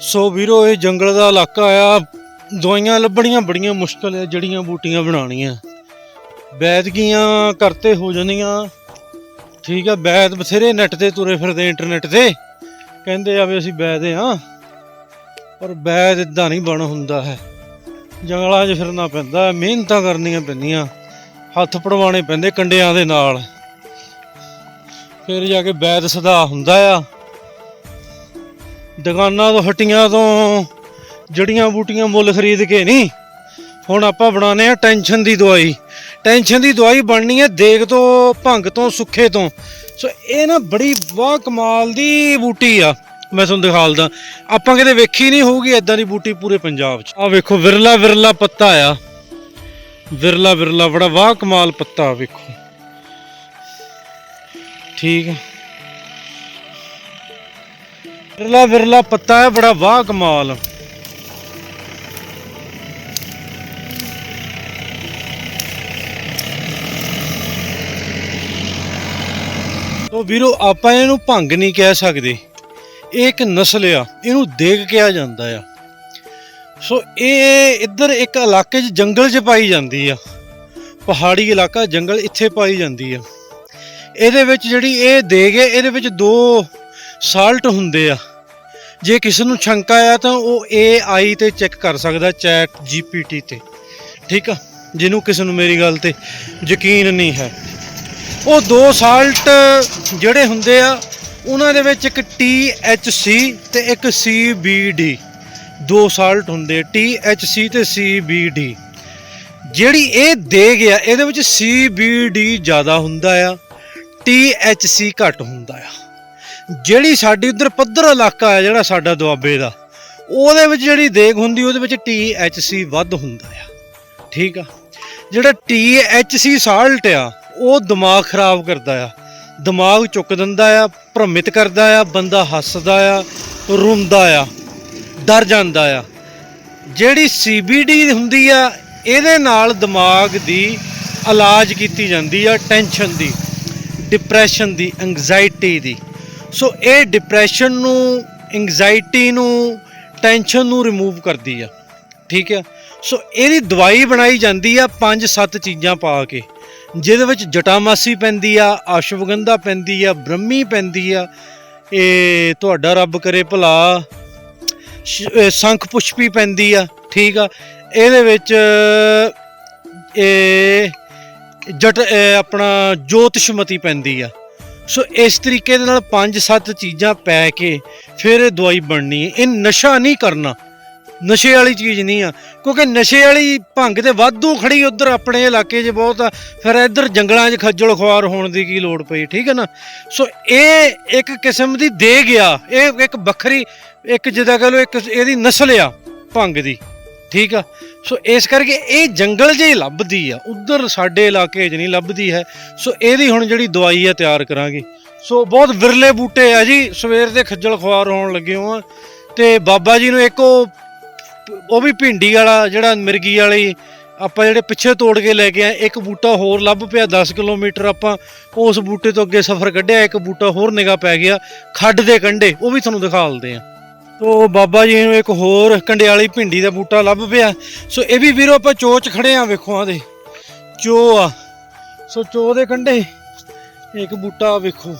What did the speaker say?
ਸੋ ਵੀਰੋ, ਇਹ ਜੰਗਲ ਦਾ ਇਲਾਕਾ ਆ। ਦਵਾਈਆਂ ਲੱਭਣੀਆਂ ਬੜੀਆਂ ਮੁਸ਼ਕਲ ਆ ਜੜੀਆਂ ਬੂਟੀਆਂ ਬਣਾਉਣੀਆਂ। ਵੈਦਗੀਆਂ ਕਰਤੇ ਹੋ ਜਾਂਦੀਆਂ। ਠੀਕ ਆ ਵੈਦ ਬਥੇਰੇ ਨੈਟ ਤੇ ਤੁਰੇ ਫਿਰਦੇ ਇੰਟਰਨੈਟ ਤੇ। ਕਹਿੰਦੇ ਆ ਵੀ ਅਸੀਂ ਵੈਦ ਆ। ਪਰ ਵੈਦ ਇਦਾਂ ਨਹੀਂ ਬਣ ਹੁੰਦਾ ਹੈ। ਜੰਗਲਾਂ 'ਚ ਫਿਰਨਾ ਪੈਂਦਾ ਮਿਹਨਤਾਂ ਕਰਨੀਆਂ ਪੈਂਦੀਆਂ। ਹੱਥ ਪੜਵਾਉਣੇ ਪੈਂਦੇ ਕੰਡਿਆਂ ਦੇ ਨਾਲ। ਫਿਰ ਜਾ ਕੇ ਵੈਦ ਸਦਾ ਹੁੰਦਾ ਆ। ਦੁਕਾਨਾਂ ਤੋਂ, ਹਟੀਆਂ ਤੋਂ, ਜੜੀਆਂ ਬੂਟੀਆਂ ਮੁੱਲ ਖਰੀਦ ਕੇ ਨਹੀਂ ਹੁਣ ਆਪਾਂ ਬਣਾਉਨੇ ਆ ਟੈਨਸ਼ਨ ਦੀ ਦਵਾਈ। ਟੈਨਸ਼ਨ ਦੀ ਦਵਾਈ ਬਣਨੀ ਹੈ ਦੇਗ ਤੋਂ, ਭੰਗ ਤੋਂ, ਸੁੱਖੇ ਤੋਂ। ਸੋ ਇਹ ਨਾ ਬੜੀ ਵਾਹ ਕਮਾਲ ਦੀ ਬੂਟੀ ਆ। ਮੈਂ ਤੁਹਾਨੂੰ ਦਿਖਾਲਦਾ। ਆਪਾਂ ਕਿਤੇ ਵੇਖੀ ਨਹੀਂ ਹੋਊਗੀ ਐਦਾਂ ਦੀ ਬੂਟੀ ਪੂਰੇ ਪੰਜਾਬ 'ਚ। ਆ ਵੇਖੋ, ਵਿਰਲਾ ਵਿਰਲਾ ਪੱਤਾ ਆ। ਵਿਰਲਾ ਵਿਰਲਾ, ਬੜਾ ਵਾਹ ਕਮਾਲ ਪੱਤਾ ਵੇਖੋ। ਠੀਕ ਹੈ ਵਿਰਲਾ ਵਿਰਲਾ ਪੱਤਾ ਹੈ, ਬੜਾ ਵਾਹ ਕਮਾਲ। ਤੋ ਵੀਰੋ, ਆਪਾਂ ਇਹਨੂੰ ਭੰਗ ਨਹੀਂ ਕਹਿ ਸਕਦੇ। ਇਹ ਇੱਕ ਨਸਲ ਆ, ਇਹਨੂੰ ਦੇਗ ਕਿਹਾ ਜਾਂਦਾ ਆ। ਸੋ ਇਹ ਇੱਧਰ ਇੱਕ ਇਲਾਕੇ 'ਚ ਜੰਗਲ 'ਚ ਪਾਈ ਜਾਂਦੀ ਆ। ਪਹਾੜੀ ਇਲਾਕਾ, ਜੰਗਲ ਇੱਥੇ ਪਾਈ ਜਾਂਦੀ ਆ। ਇਹਦੇ ਵਿੱਚ ਜਿਹੜੀ ਇਹ ਦੇਗ ਹੈ, ਇਹਦੇ ਵਿੱਚ ਦੋ ਸਾਲਟ ਹੁੰਦੇ ਆ। ਜੇ ਕਿਸੇ ਨੂੰ ਸ਼ੰਕਾ ਆ ਤਾਂ ਉਹ AI ਤੇ ਚੈੱਕ ਕਰ ਸਕਦਾ ਚੈਟ GPT ਤੇ। ਠੀਕ ਆ? ਜਿਹਨੂੰ ਕਿਸੇ ਨੂੰ ਮੇਰੀ ਗੱਲ ਤੇ ਯਕੀਨ ਨਹੀਂ ਹੈ। ਉਹ ਦੋ ਸਾਲਟ ਜਿਹੜੇ ਹੁੰਦੇ ਆ, ਉਹਨਾਂ ਦੇ ਵਿੱਚ ਇੱਕ THC ਤੇ ਇੱਕ CBD ਦੋ ਸਾਲਟ ਹੁੰਦੇ THC ਤੇ CBD ਜਿਹੜੀ ਇਹ ਦੇ ਗਿਆ, ਇਹਦੇ ਵਿੱਚ CBD ਜ਼ਿਆਦਾ ਹੁੰਦਾ ਆ THC ਘੱਟ ਹੁੰਦਾ ਆ। ਜਿਹੜੀ ਸਾਡੀ ਉਧਰ ਪੱਧਰ ਇਲਾਕਾ ਆ ਜਿਹੜਾ ਸਾਡਾ ਦੁਆਬੇ ਦਾ, ਉਹਦੇ ਵਿੱਚ ਜਿਹੜੀ ਦੇਗ ਹੁੰਦੀ, ਉਹਦੇ ਵਿੱਚ THC ਵੱਧ ਹੁੰਦਾ ਆ। ਠੀਕ ਆ? ਜਿਹੜਾ THC ਸਾਲਟ ਆ, ਉਹ ਦਿਮਾਗ ਖਰਾਬ ਕਰਦਾ ਆ। ਦਿਮਾਗ ਚੁੱਕ ਦਿੰਦਾ ਆ, ਭ੍ਰਮਿਤ ਕਰਦਾ ਆ, ਬੰਦਾ ਹੱਸਦਾ ਆ, ਰੋਂਦਾ ਆ, ਡਰ ਜਾਂਦਾ ਆ। ਜਿਹੜੀ CBD ਹੁੰਦੀ ਆ, ਇਹਦੇ ਨਾਲ ਦਿਮਾਗ ਦੀ ਇਲਾਜ ਕੀਤੀ ਜਾਂਦੀ ਆ, ਟੈਨਸ਼ਨ ਦੀ, ਡਿਪਰੈਸ਼ਨ ਦੀ ਐਂਗਜ਼ਾਇਟੀ ਦੀ। ਸੋ ਇਹ ਡਿਪਰੈਸ਼ਨ ਨੂੰ ਐਂਗਜ਼ਾਇਟੀ ਨੂੰ ਟੈਨਸ਼ਨ ਨੂੰ ਰਿਮੂਵ ਕਰਦੀ ਆ। ਠੀਕ ਆ? ਸੋ ਇਹਦੀ ਦਵਾਈ ਬਣਾਈ ਜਾਂਦੀ ਆ ਪੰਜ ਸੱਤ ਚੀਜ਼ਾਂ ਪਾ ਕੇ। ਜਿਹਦੇ ਵਿੱਚ ਜਟਾਮਾਸੀ ਪੈਂਦੀ ਆ, ਆਸ਼ਵਗੰਧਾ ਪੈਂਦੀ ਆ, ਬ੍ਰਹਮੀ ਪੈਂਦੀ ਆ। ਇਹ ਤੁਹਾਡਾ ਰੱਬ ਕਰੇ ਭਲਾ। ਸ਼- ਸੰਖ ਪੁਸ਼ਪੀ ਪੈਂਦੀ ਆ, ਠੀਕ ਆ? ਇਹਦੇ ਵਿੱਚ ਇਹ ਜਟ ਆਪਣਾ ਜੋਤਿਸ਼ਮਤੀ ਪੈਂਦੀ ਆ। ਸੋ ਇਸ ਤਰੀਕੇ ਦੇ ਨਾਲ ਪੰਜ ਸੱਤ ਚੀਜ਼ਾਂ ਪੈ ਕੇ ਫਿਰ ਇਹ ਦਵਾਈ ਬਣਨੀ ਹੈ। ਇਹ ਨਸ਼ਾ ਨਹੀਂ ਕਰਨਾ। ਨਸ਼ੇ ਵਾਲੀ ਚੀਜ਼ ਨਹੀਂ ਆ। ਕਿਉਂਕਿ ਨਸ਼ੇ ਵਾਲੀ ਭੰਗ ਤੇ ਵਾਧੂ ਖੜੀ ਉਧਰ ਆਪਣੇ ਇਲਾਕੇ 'ਚ ਬਹੁਤ ਆ। ਫਿਰ ਇੱਧਰ ਜੰਗਲਾਂ 'ਚ ਖੱਜਲ ਖੁਆਰ ਹੋਣ ਦੀ ਕੀ ਲੋੜ ਪਈ, ਠੀਕ ਹੈ ਨਾ? ਸੋ ਇਹ ਇੱਕ ਕਿਸਮ ਦੀ ਦੇ ਗਿਆ। ਇਹ ਇੱਕ ਵੱਖਰੀ, ਇੱਕ ਜਿੱਦਾਂ ਕਹ ਲਓ ਇੱਕ ਇਹਦੀ ਨਸਲ ਆ ਭੰਗ ਦੀ। ਠੀਕ ਆ? ਸੋ ਇਸ ਕਰਕੇ ਇਹ ਜੰਗਲ 'ਚ ਲੱਭਦੀ ਆ, ਉਧਰ ਸਾਡੇ ਇਲਾਕੇ 'ਚ ਨਹੀਂ ਲੱਭਦੀ ਹੈ। ਸੋ ਇਹਦੀ ਹੁਣ ਜਿਹੜੀ ਦਵਾਈ ਆ ਤਿਆਰ ਕਰਾਂਗੇ। ਸੋ ਬਹੁਤ ਵਿਰਲੇ ਬੂਟੇ ਆ ਜੀ, ਸਵੇਰ ਦੇ ਖੱਜਲ ਖੁਆਰ ਹੋਣ ਲੱਗੇ ਹੋ ਤੇ ਬਾਬਾ ਜੀ ਨੂੰ ਇੱਕ ਉਹ ਉਹ ਵੀ ਭਿੰਡੀ ਵਾਲਾ, ਜਿਹੜਾ ਮਿਰਗੀ ਵਾਲੀ, ਆਪਾਂ ਜਿਹੜੇ ਪਿੱਛੇ ਤੋੜ ਕੇ ਲੈ ਕੇ ਆਏ, ਇੱਕ ਬੂਟਾ ਹੋਰ ਲੱਭ ਪਿਆ 10 ਕਿਲੋਮੀਟਰ ਆਪਾਂ ਉਸ ਬੂਟੇ ਤੋਂ ਅੱਗੇ ਸਫ਼ਰ ਕੱਢਿਆ, ਇੱਕ ਬੂਟਾ ਹੋਰ ਨਿਗਾ ਪੈ ਗਿਆ, ਖੱਡ ਦੇ ਕੰਢੇ, ਉਹ ਵੀ ਤੁਹਾਨੂੰ ਦਿਖਾ ਦਿਖਾਲਦੇ ਆ। ਤੋ ਬਾਬਾ ਜੀ ਨੂੰ ਇੱਕ ਹੋਰ ਕੰਡਿਆਲੀ ਭਿੰਡੀ ਦਾ ਬੂਟਾ ਲੱਭ ਪਿਆ। ਸੋ ਇਹ ਵੀ ਵੀਰੋ ਆਪਾਂ ਚੋ ਚ ਖੜੇ ਆ ਵੇਖੋ ਆ ਦੇ। ਚੋ ਆ। ਸੋ ਚੋ ਦੇ ਕੰਢੇ ਇੱਕ ਬੂਟਾ ਵੇਖੋ।